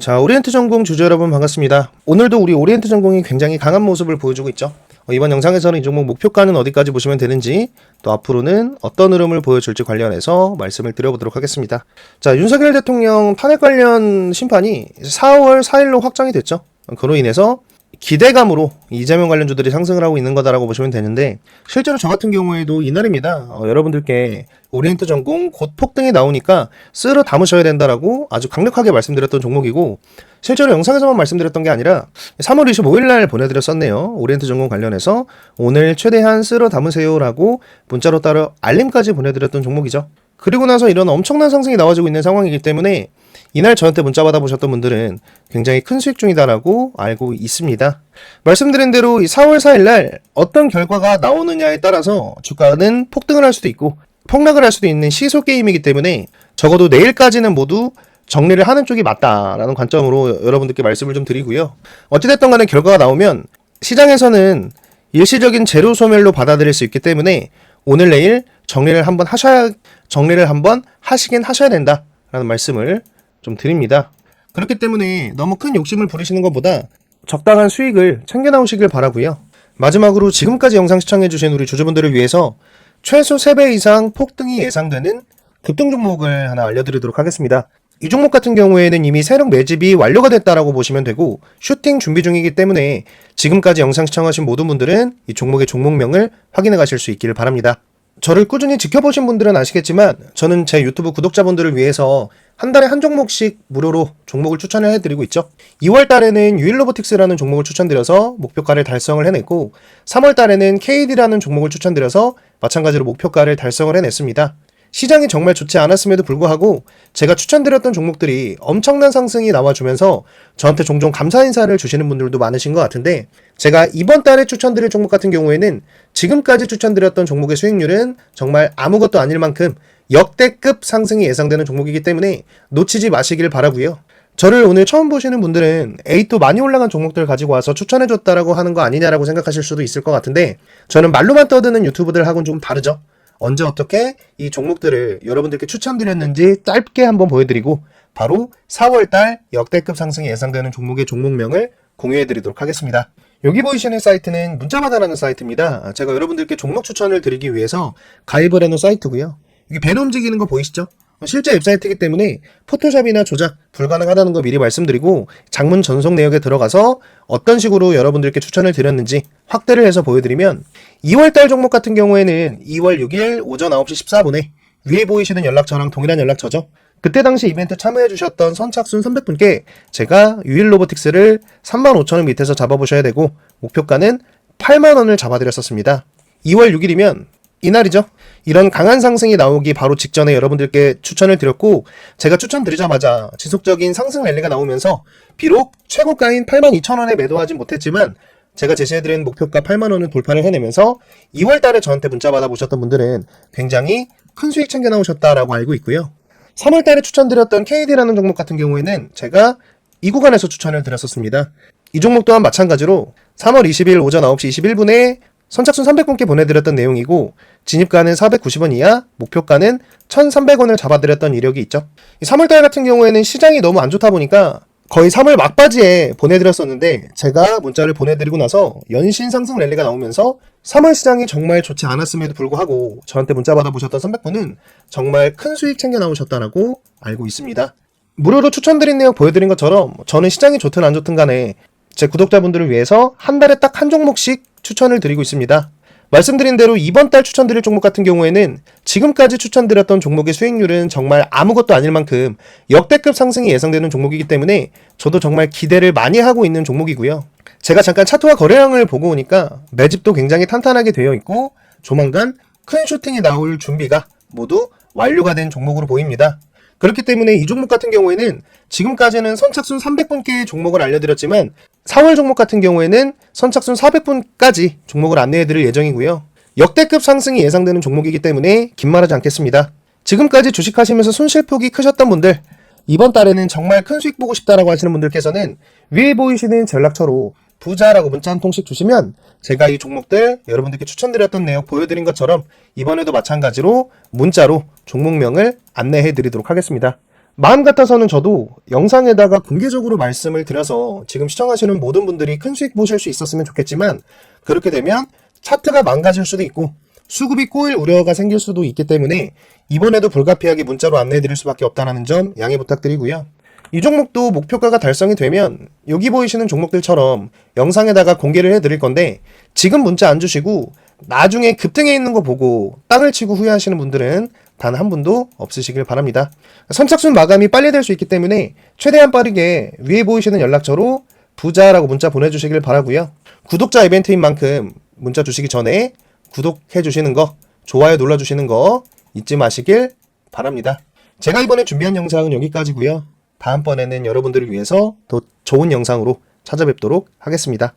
자, 오리엔트 전공 주주 여러분 반갑습니다. 오늘도 우리 오리엔트 전공이 굉장히 강한 모습을 보여주고 있죠. 어, 이번 영상에서는 이 종목 목표가는 어디까지 보시면 되는지 또 앞으로는 어떤 흐름을 보여줄지 관련해서 말씀을 드려보도록 하겠습니다. 자, 윤석열 대통령 탄핵 관련 심판이 4월 4일로 확정이 됐죠. 어, 그로 인해서 기대감으로 이재명 관련주들이 상승을 하고 있는 거다라고 보시면 되는데 실제로 저 같은 경우에도 이날입니다. 어, 여러분들께 오리엔트 전공 곧 폭등이 나오니까 쓸어 담으셔야 된다라고 아주 강력하게 말씀드렸던 종목이고 실제로 영상에서만 말씀드렸던 게 아니라 3월 25일 날 보내드렸었네요. 오리엔트 전공 관련해서 오늘 최대한 쓸어 담으세요라고 문자로 따로 알림까지 보내드렸던 종목이죠. 그리고 나서 이런 엄청난 상승이 나와지고 있는 상황이기 때문에 이날 저한테 문자 받아보셨던 분들은 굉장히 큰 수익 중이다라고 알고 있습니다. 말씀드린 대로 이 4월 4일 날 어떤 결과가 나오느냐에 따라서 주가는 폭등을 할 수도 있고 폭락을 할 수도 있는 시소 게임이기 때문에 적어도 내일까지는 모두 정리를 하는 쪽이 맞다라는 관점으로 여러분들께 말씀을 좀 드리고요. 어찌됐든 간에 결과가 나오면 시장에서는 일시적인 제로 소멸로 받아들일 수 있기 때문에 오늘 내일 정리를 한번 하셔야 정리를 한번 하시긴 하셔야 된다라는 말씀을 좀 드립니다. 그렇기 때문에 너무 큰 욕심을 부리시는 것보다 적당한 수익을 챙겨 나오시길 바라고요. 마지막으로 지금까지 영상 시청해주신 우리 주주분들을 위해서 최소 3배 이상 폭등이 예상되는 급등 종목을 하나 알려드리도록 하겠습니다. 이 종목 같은 경우에는 이미 세력 매집이 완료가 됐다라고 보시면 되고 슈팅 준비 중이기 때문에 지금까지 영상 시청하신 모든 분들은 이 종목의 종목명을 확인해 가실 수 있기를 바랍니다. 저를 꾸준히 지켜보신 분들은 아시겠지만 저는 제 유튜브 구독자분들을 위해서 한 달에 한 종목씩 무료로 종목을 추천을 해드리고 있죠. 2월 달에는 유일로보틱스라는 종목을 추천드려서 목표가를 달성을 해냈고 3월 달에는 KD라는 종목을 추천드려서 마찬가지로 목표가를 달성을 해냈습니다. 시장이 정말 좋지 않았음에도 불구하고 제가 추천드렸던 종목들이 엄청난 상승이 나와주면서 저한테 종종 감사 인사를 주시는 분들도 많으신 것 같은데 제가 이번 달에 추천드릴 종목 같은 경우에는 지금까지 추천드렸던 종목의 수익률은 정말 아무것도 아닐 만큼 역대급 상승이 예상되는 종목이기 때문에 놓치지 마시길 바라고요. 저를 오늘 처음 보시는 분들은 에이 또 많이 올라간 종목들 가지고 와서 추천해줬다라고 하는 거 아니냐라고 생각하실 수도 있을 것 같은데 저는 말로만 떠드는 유튜브들하고는 좀 다르죠. 언제 어떻게 이 종목들을 여러분들께 추천드렸는지 짧게 한번 보여드리고 바로 4월달 역대급 상승이 예상되는 종목의 종목명을 공유해드리도록 하겠습니다. 여기 보이시는 사이트는 문자마다라는 사이트입니다. 제가 여러분들께 종목 추천을 드리기 위해서 가입을 해놓은 사이트고요. 여기 배너 움직이는 거 보이시죠? 실제 웹사이트이기 때문에 포토샵이나 조작 불가능하다는 거 미리 말씀드리고 장문 전송 내역에 들어가서 어떤 식으로 여러분들께 추천을 드렸는지 확대를 해서 보여드리면 2월달 종목 같은 경우에는 2월 6일 오전 9시 14분에 위에 보이시는 연락처랑 동일한 연락처죠. 그때 당시 이벤트 참여해 주셨던 선착순 300분께 제가 유일 로보틱스를 35,000원 밑에서 잡아보셔야 되고 목표가는 8만원을 잡아드렸었습니다. 2월 6일이면 이날이죠. 이런 강한 상승이 나오기 바로 직전에 여러분들께 추천을 드렸고 제가 추천드리자마자 지속적인 상승 랠리가 나오면서 비록 최고가인 82,000원에 매도하진 못했지만 제가 제시해드린 목표가 8만원을 돌파를 해내면서 2월 달에 저한테 문자 받아보셨던 분들은 굉장히 큰 수익 챙겨 나오셨다라고 알고 있고요. 3월 달에 추천드렸던 KD라는 종목 같은 경우에는 제가 이 구간에서 추천을 드렸었습니다. 이 종목 또한 마찬가지로 3월 20일 오전 9시 21분에 선착순 300분께 보내드렸던 내용이고 진입가는 490원 이하, 목표가는 1,300원을 잡아드렸던 이력이 있죠. 3월달 같은 경우에는 시장이 너무 안 좋다 보니까 거의 3월 막바지에 보내드렸었는데 제가 문자를 보내드리고 나서 연신 상승 랠리가 나오면서 3월 시장이 정말 좋지 않았음에도 불구하고 저한테 문자 받아보셨던 300분은 정말 큰 수익 챙겨 나오셨다라고 알고 있습니다. 무료로 추천드린 내용 보여드린 것처럼 저는 시장이 좋든 안 좋든 간에 제 구독자분들을 위해서 한 달에 딱 한 종목씩 추천을 드리고 있습니다. 말씀드린 대로 이번 달 추천드릴 종목 같은 경우에는 지금까지 추천드렸던 종목의 수익률은 정말 아무것도 아닐 만큼 역대급 상승이 예상되는 종목이기 때문에 저도 정말 기대를 많이 하고 있는 종목이고요. 제가 잠깐 차트와 거래량을 보고 오니까 매집도 굉장히 탄탄하게 되어 있고 조만간 큰 쇼팅이 나올 준비가 모두 완료가 된 종목으로 보입니다. 그렇기 때문에 이 종목 같은 경우에는 지금까지는 선착순 300분께 종목을 알려드렸지만 4월 종목 같은 경우에는 선착순 400분까지 종목을 안내해드릴 예정이고요. 역대급 상승이 예상되는 종목이기 때문에 긴 말하지 않겠습니다. 지금까지 주식하시면서 손실폭이 크셨던 분들 이번 달에는 정말 큰 수익 보고 싶다라고 하시는 분들께서는 위에 보이시는 전락처로 부자라고 문자 한 통씩 주시면 제가 이 종목들 여러분들께 추천드렸던 내용 보여드린 것처럼 이번에도 마찬가지로 문자로 종목명을 안내해 드리도록 하겠습니다. 마음 같아서는 저도 영상에다가 공개적으로 말씀을 드려서 지금 시청하시는 모든 분들이 큰 수익 보실 수 있었으면 좋겠지만 그렇게 되면 차트가 망가질 수도 있고 수급이 꼬일 우려가 생길 수도 있기 때문에 이번에도 불가피하게 문자로 안내해 드릴 수밖에 없다는 점 양해 부탁드리고요. 이 종목도 목표가가 달성이 되면 여기 보이시는 종목들처럼 영상에다가 공개를 해 드릴 건데 지금 문자 안 주시고 나중에 급등해 있는 거 보고 땅을 치고 후회하시는 분들은 단 한 분도 없으시길 바랍니다. 선착순 마감이 빨리 될 수 있기 때문에 최대한 빠르게 위에 보이시는 연락처로 부자라고 문자 보내주시길 바라고요. 구독자 이벤트인 만큼 문자 주시기 전에 구독해 주시는 거, 좋아요 눌러 주시는 거 잊지 마시길 바랍니다. 제가 이번에 준비한 영상은 여기까지고요. 다음번에는 여러분들을 위해서 더 좋은 영상으로 찾아뵙도록 하겠습니다.